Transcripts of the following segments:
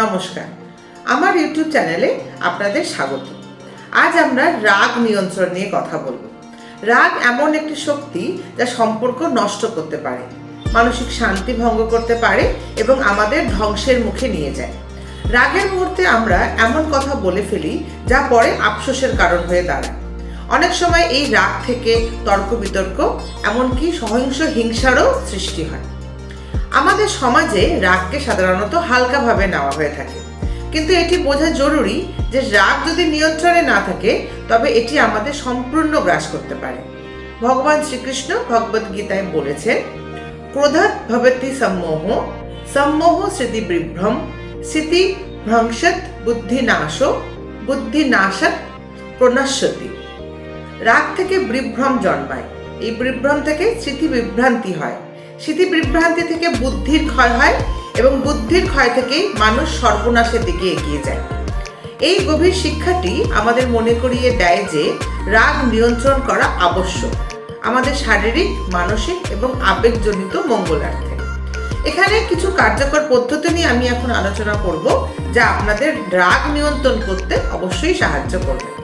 নমস্কার। আমার ইউটিউব চ্যানেলে আপনাদের স্বাগত। আজ আমরা রাগ নিয়ন্ত্রণ নিয়ে কথা বলব। রাগ এমন একটি শক্তি যা সম্পর্ক নষ্ট করতে পারে, মানসিক শান্তি ভঙ্গ করতে পারে এবং আমাদের ধ্বংসের মুখে নিয়ে যায়। রাগের মুহূর্তে আমরা এমন কথা বলে ফেলি যা পরে আফসোসের কারণ হয়ে দাঁড়ায়। অনেক সময় এই রাগ থেকে তর্ক বিতর্ক, এমনকি সহিংস হিংসারও সৃষ্টি হয়। আমাদের সমাজে রাগকে সাধারণত হালকাভাবে নেওয়া হয়ে থাকে। কিন্তু এটি বোঝা জরুরি যে রাগ যদি নিয়ন্ত্রণে না থাকে, তবে এটি আমাদের সম্পূর্ণ গ্রাস করতে পারে। ভগবান শ্রীকৃষ্ণ ভগবদ গীতায় বলেছেন, ক্রোধাৎ ভবতি সম্মোহ সম্মোহ স্মৃতি বিভ্রম, স্মৃতি ভ্রংশত বুদ্ধি নাশ বুদ্ধি নাশত প্রণশ্যতি। রাগ থেকে বিভ্রম জন্মায়। এই বিভ্রম থেকে স্মৃতি বিভ্রান্তি হয়। স্মৃতি বিভ্রান্তি থেকে বুদ্ধির ক্ষয় হয় এবং বুদ্ধির ক্ষয় থেকেই মানুষ সর্বনাশের দিকে এগিয়ে যায়। এই গভীর শিক্ষাটি আমাদের মনে করিয়ে দেয় যে রাগ নিয়ন্ত্রণ করা আবশ্যক, আমাদের শারীরিক, মানসিক এবং আবেগজনিত মঙ্গলার্থে। এখানে কিছু কার্যকর পদ্ধতি নিয়ে আমি এখন আলোচনা করব, যা আপনাদের রাগ নিয়ন্ত্রণ করতে অবশ্যই সাহায্য করবে।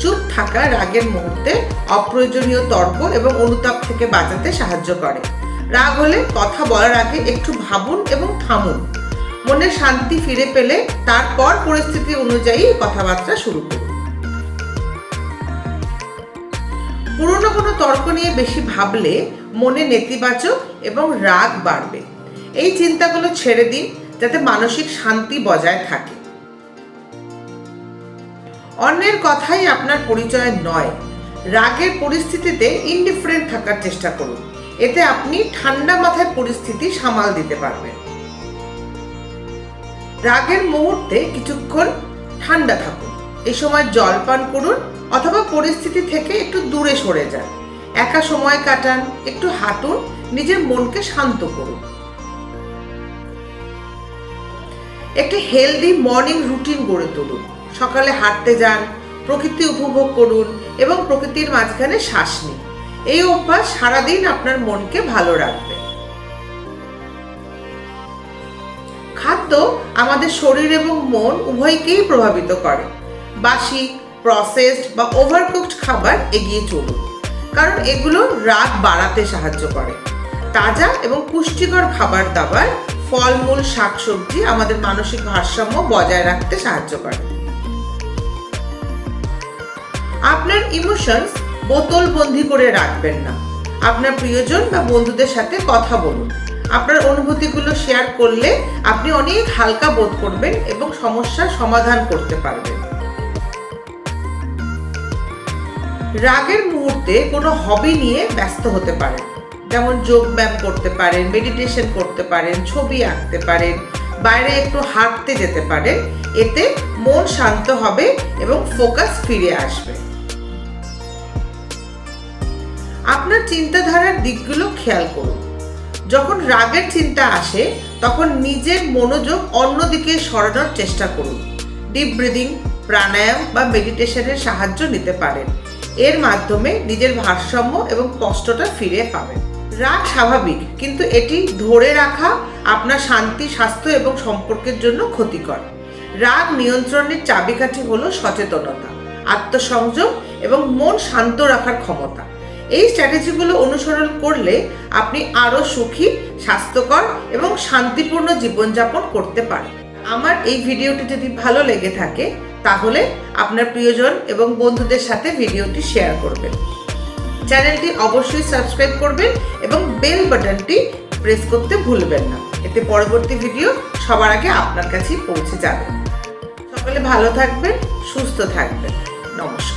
চুপ থাকা রাগের মুহূর্তে অপ্রয়োজনীয় তর্ক এবং অনুতাপ থেকে বাঁচাতে সাহায্য করে। রাগ হলে কথা বলার আগে একটু ভাবুন এবং থামুন। মনে শান্তি ফিরে পেলে তারপর পরিস্থিতি অনুযায়ী কথাবার্তা শুরু করুন। পুরনো কোনো তর্ক নিয়ে বেশি ভাবলে মনে নেতিবাচক এবং রাগ বাড়বে। এই চিন্তাগুলো ছেড়ে দিন, যাতে মানসিক শান্তি বজায় থাকে। অন্যের কথাই আপনার পরিচয় নয়। রাগের পরিস্থিতিতে ইনডিফারেন্ট থাকার চেষ্টা করুন। এতে আপনি ঠান্ডা মাথায় পরিস্থিতি সামাল দিতে পারবেন। রাগের মুহূর্তে কিছুক্ষণ ঠান্ডা থাকুন। এই সময় জল পান করুন অথবা পরিস্থিতি থেকে একটু দূরে সরে যান। একা সময় কাটান, একটু হাঁটুন, নিজের মনকে শান্ত করুন। একটি হেলদি মর্নিং রুটিন গড়ে তুলুন। সকালে হাঁটতে যান, প্রকৃতি উপভোগ করুন এবং প্রকৃতির মাঝখানে শ্বাস নিন। এই অভ্যাস সারাদিন আপনার মনকে ভালো রাখবে। খাদ্য আমাদের শরীর এবং মন উভয়কেই প্রভাবিত করে। বাসি প্রসেসড বা ওভারকুকড খাবার এগিয়ে চলুন, কারণ এগুলো রাগ বাড়াতে সাহায্য করে। তাজা এবং পুষ্টিকর খাবার দাবার, ফলমূল, শাকসবজি আমাদের মানসিক ভারসাম্য বজায় রাখতে সাহায্য করে। আপনার ইমোশনস বোতল বন্দি করে রাখবেন না। আপনার প্রিয়জন বা বন্ধুদের সাথে কথা বলুন। আপনার অনুভূতিগুলো শেয়ার করলে আপনি অনেক হালকা বোধ করবেন এবং সমস্যার সমাধান করতে পারবেন। রাগের মুহূর্তে কোনো হবি নিয়ে ব্যস্ত হতে পারেন। যেমন যোগ ব্যায়াম করতে পারেন মেডিটেশন করতে পারেন, ছবি আঁকতে পারেন, বাইরে একটু হাঁটতে যেতে পারেন। এতে মন শান্ত হবে এবং ফোকাস ফিরে আসবে। আপনার চিন্তাধারার দিকগুলো খেয়াল করুন। যখন রাগের চিন্তা আসে, তখন নিজের মনোযোগ অন্যদিকে সরানোর চেষ্টা করুন। ডিপ ব্রিদিং প্রাণায়াম বা মেডিটেশনের সাহায্য নিতে পারেন। এর মাধ্যমে নিজের ভারসাম্য এবং কষ্টটা ফিরে পাবেন। রাগ স্বাভাবিক, কিন্তু এটি ধরে রাখা আপনার শান্তি, স্বাস্থ্য এবং সম্পর্কের জন্য ক্ষতিকর। রাগ নিয়ন্ত্রণের চাবিকাঠি হলো সচেতনতা, আত্মসংযম এবং মন শান্ত রাখার ক্ষমতা। এই স্ট্র্যাটেজিগুলো অনুসরণ করলে আপনি আরও সুখী, স্বাস্থ্যকর এবং শান্তিপূর্ণ জীবনযাপন করতে পারেন। আমার এই ভিডিওটি যদি ভালো লেগে থাকে, তাহলে আপনার প্রিয়জন এবং বন্ধুদের সাথে ভিডিওটি শেয়ার করবেন। চ্যানেলটি অবশ্যই সাবস্ক্রাইব করবেন এবং বেল বাটনটি প্রেস করতে ভুলবেন না। এতে পরবর্তী ভিডিও সবার আগে আপনার কাছেই পৌঁছে যাবে। সকলে ভালো থাকবেন, সুস্থ থাকবেন। নমস্কার।